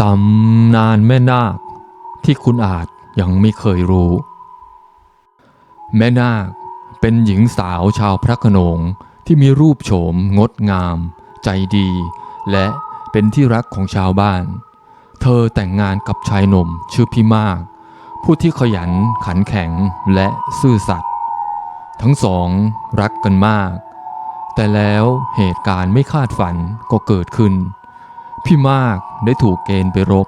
ตำนานแม่นาคที่คุณอาจยังไม่เคยรู้ แม่นาคเป็นหญิงสาวชาวพระโขนงที่มีรูปโฉมงดงาม ใจดี และเป็นที่รักของชาวบ้าน เธอแต่งงานกับชายหนุ่มชื่อพี่มาก ผู้ที่ขยันขันแข็งและซื่อสัตย์ทั้งสองรักกันมาก แต่แล้วเหตุการณ์ไม่คาดฝันก็เกิดขึ้น พี่มากได้ถูกเกณฑ์ไปรบ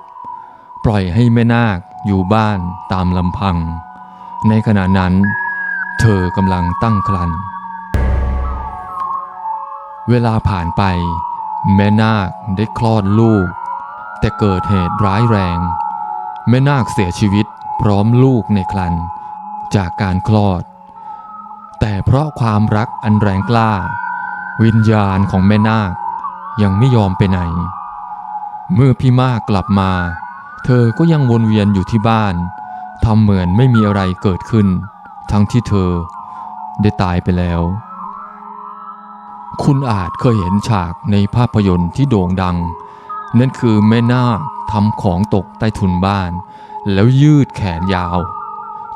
ปล่อยให้แม่นาคอยู่บ้านตามลำพัง ในขณะนั้น เธอกำลังตั้งครรภ์เวลาผ่านไป แม่นาคได้คลอดลูก แต่เกิดเหตุร้ายแรง แม่นาคเสียชีวิตพร้อมลูกในครรภ์จากการคลอด แต่เพราะความรักอันแรงกล้า วิญญาณของแม่นาคยังไม่ยอมไปไหน เมื่อพี่มากกลับมา เธอก็ยังวนเวียนอยู่ที่บ้านทำเหมือนไม่มีอะไรเกิดขึ้น ทั้งที่เธอได้ตายไปแล้ว คุณอาจเคยเห็นฉากในภาพยนตร์ที่โด่งดัง นั่นคือแม่นาคทำของตกใต้ถุนบ้าน แล้วยืดแขนยาว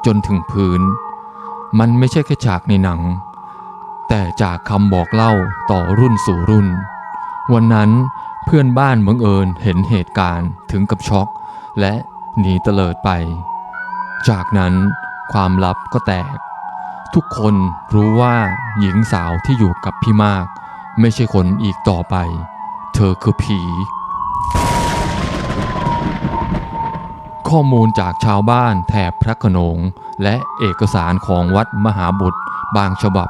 จนถึงพื้น มันไม่ใช่แค่ฉากในหนัง แต่จากคำบอกเล่าต่อรุ่นสู่รุ่น วันนั้นเพื่อนบ้านบังเอิญเห็นเหตุการณ์ถึงกับช็อกและหนีเตลิดไป จากนั้นความลับก็แตก ทุกคนรู้ว่าหญิงสาวที่อยู่กับพี่มาก ไม่ใช่คนอีกต่อไป เธอคือผี ข้อมูลจากชาวบ้านแถบพระโขนง และเอกสารของวัดมหาบุตรบางฉบับ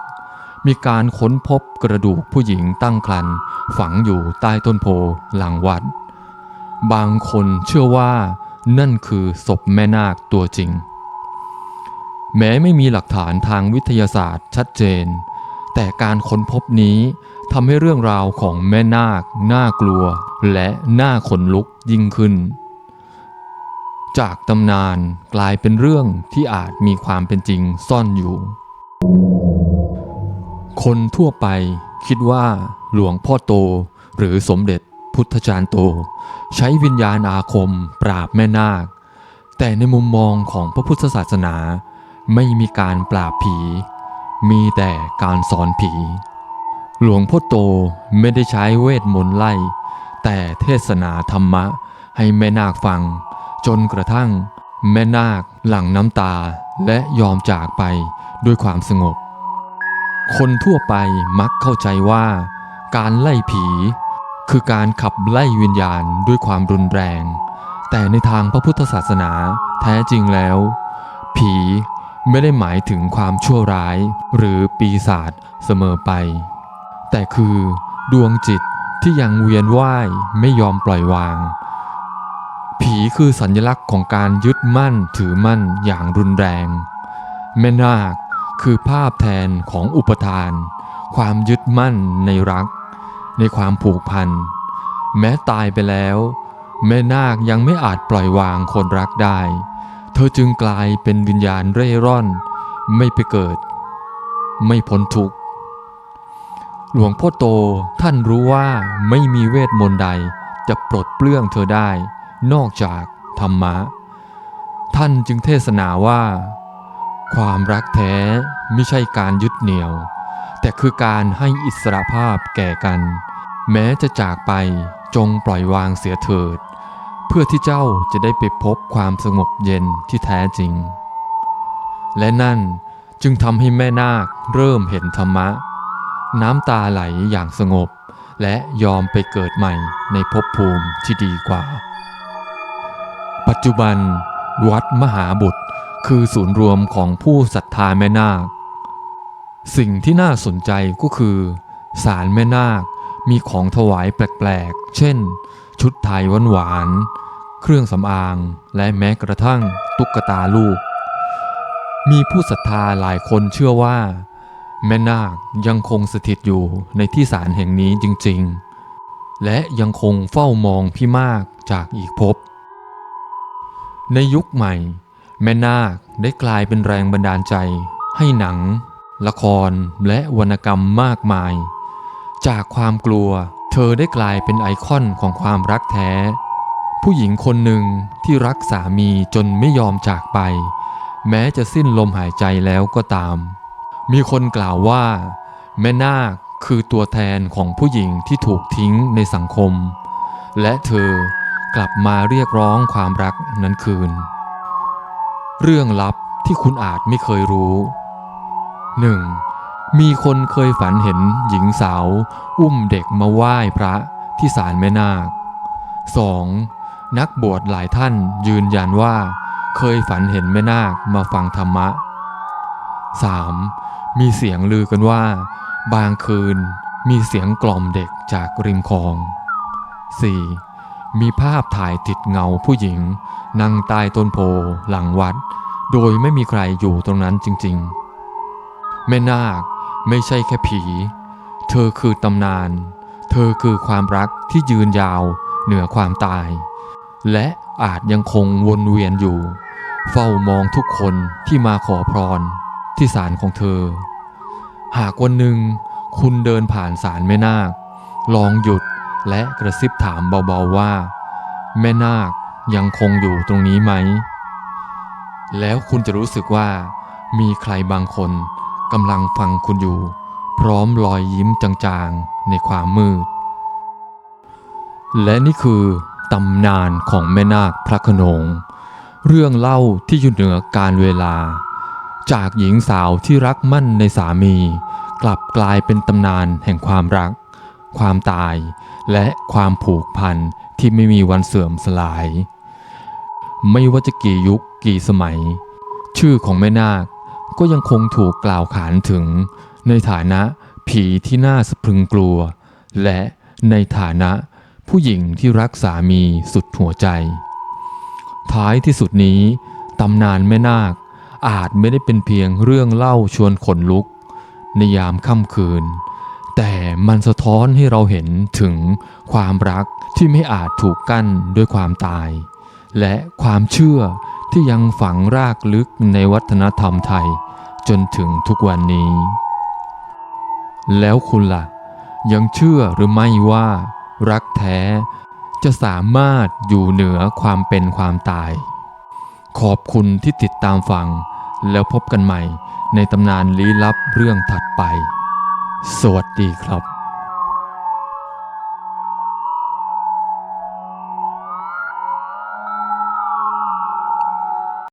มีการค้นพบกระดูกผู้หญิงตั้งครรภ์ฝังอยู่ใต้ต้นโพหลังวัด บางคนเชื่อว่านั่นคือศพแม่นาคตัวจริง แม้ไม่มีหลักฐานทางวิทยาศาสตร์ชัดเจน แต่การค้นพบนี้ทำให้เรื่องราวของแม่นาคน่ากลัวและน่าขนลุกยิ่งขึ้น จากตำนานกลายเป็นเรื่องที่อาจมีความเป็นจริงซ่อนอยู่ คนทั่วไปคิดว่าหลวงพ่อโตหรือสมเด็จพุทธจารย์โต ใช้วิญญาณอาคมปราบแม่นาค แต่ในมุมมองของพระพุทธศาสนา ไม่มีการปราบผี มีแต่การสอนผี หลวงพ่อโตไม่ได้ใช้เวทมนต์ไล่ แต่เทศนาธรรมะให้แม่นาคฟัง จนกระทั่ง แม่นาคหลั่งน้ำตาและยอมจากไปด้วยความสงบ คนทั่วไปมักเข้าใจว่า การไล่ผี คือการขับไล่วิญญาณด้วยความรุนแรง แต่ในทางพระพุทธศาสนาแท้จริงแล้ว ผีไม่ได้หมายถึงความชั่วร้าย หรือปีศาจเสมอไป แต่คือดวงจิตที่ยังเวียนว่ายไม่ยอมปล่อยวาง ผีคือสัญลักษณ์ของการยึดมั่นถือมั่นอย่างรุนแรงแม่นาค คือภาพแทนของอุปทาน ความยึดมั่นในรัก ในความผูกพัน แม้ตายไปแล้ว แม่นาคยังไม่อาจปล่อยวางคนรักได้ เธอจึงกลายเป็นวิญญาณเร่ร่อน ไม่ไปเกิด ไม่พ้นทุกข์ หลวงพ่อโตท่านรู้ว่าไม่มีเวทมนต์ใดจะปลดเปลื้องเธอได้ นอกจากธรรมะ ท่านจึงเทศนาว่า ความรักแท้ไม่ใช่การยึดเหนี่ยว แต่คือการให้อิสระภาพแก่กัน แม้จะจากไปจงปล่อยวางเสียเถิด เพื่อที่เจ้าจะได้ไปพบความสงบเย็นที่แท้จริง และนั่นจึงทำให้แม่นาคเริ่มเห็นธรรมะ น้ำตาไหลอย่างสงบ และยอมไปเกิดใหม่ในภพภูมิที่ดีกว่า ปัจจุบันวัดมหาบุตร คือศูนย์รวมของผู้ศรัทธาแม่นาค สิ่งที่น่าสนใจก็คือศาลแม่นาคมีของถวายแปลกๆ เช่น ชุดไทยหวานๆ เครื่องสำอาง และแม้กระทั่งตุ๊กตาลูก มีผู้ศรัทธาหลายคนเชื่อว่า แม่นาคยังคงสถิตอยู่ในที่ศาลแห่งนี้จริงๆ และยังคงเฝ้ามองพี่มากจากอีกภพในยุคใหม่ แม่นาคได้กลายเป็นแรงบันดาลใจ ให้หนัง ละครและวรรณกรรมมากมาย จากความกลัว เธอได้กลายเป็นไอคอนของความรักแท้ ผู้หญิงคนหนึ่งที่รักสามีจนไม่ยอมจากไป แม้จะสิ้นลมหายใจแล้วก็ตาม มีคนกล่าวว่า แม่นาคคือตัวแทนของผู้หญิงที่ถูกทิ้งในสังคม และเธอกลับมาเรียกร้องความรักนั้นคืน เรื่องลับที่คุณอาจไม่เคยรู้ 1. มีคนเคยฝันเห็นหญิงสาว อุ้มเด็กมาไหว้พระที่ศาลแม่นาค 2. นักบวชหลายท่านยืนยันว่า เคยฝันเห็นแม่นาคมาฟังธรรมะ 3. มีเสียงลือกันว่า บางคืนมีเสียงกล่อมเด็กจากริมคลอง 4. มีภาพถ่ายติดเงาผู้หญิง นั่งใต้ต้นโพหลังวัด โดยไม่มีใครอยู่ตรงนั้นจริงๆ แม่นาคไม่ใช่แค่ผี เธอคือตำนาน เธอคือความรักที่ยืนยาวเหนือความตาย และอาจยังคงวนเวียนอยู่ เฝ้ามองทุกคนที่มาขอพรที่ศาลของเธอ หากวันหนึ่งคุณเดินผ่านศาลแม่นาค ลองหยุดและกระซิบถามเบาๆว่า แม่นาค ยังคงอยู่ตรงนี้ไหม แล้วคุณจะรู้สึกว่ามีใครบางคนกำลังฟังคุณอยู่ พร้อมรอยยิ้มจางๆในความมืด และนี่คือตำนานของแม่นาคพระขนง เรื่องเล่าที่อยู่เหนือการเวลา จากหญิงสาวที่รักมั่นในสามี กลับกลายเป็นตำนานแห่งความรัก ความตาย และความผูกพันที่ไม่มีวันเสื่อมสลาย ไม่ว่าจะกี่ยุคกี่สมัย ชื่อของแม่นาคก็ยังคงถูกกล่าวขานถึง ในฐานะผีที่น่าสะพรึงกลัว และในฐานะผู้หญิงที่รักสามีสุดหัวใจ ท้ายที่สุดนี้ตำนานแม่นาคอาจไม่ได้เป็นเพียงเรื่องเล่าชวนขนลุก ในยามค่ำคืน แต่มันสะท้อนให้เราเห็นถึงความรักที่ไม่อาจถูกกั้นด้วยความตาย และความเชื่อที่ยังฝังรากลึกในวัฒนธรรมไทยจนถึงทุกวันนี้ แล้วคุณล่ะ ยังเชื่อหรือไม่ว่า รักแท้จะสามารถอยู่เหนือความเป็นความตาย ขอบคุณที่ติดตามฟัง แล้วพบกันใหม่ในตำนานลี้ลับเรื่องถัดไป สวัสดีครับ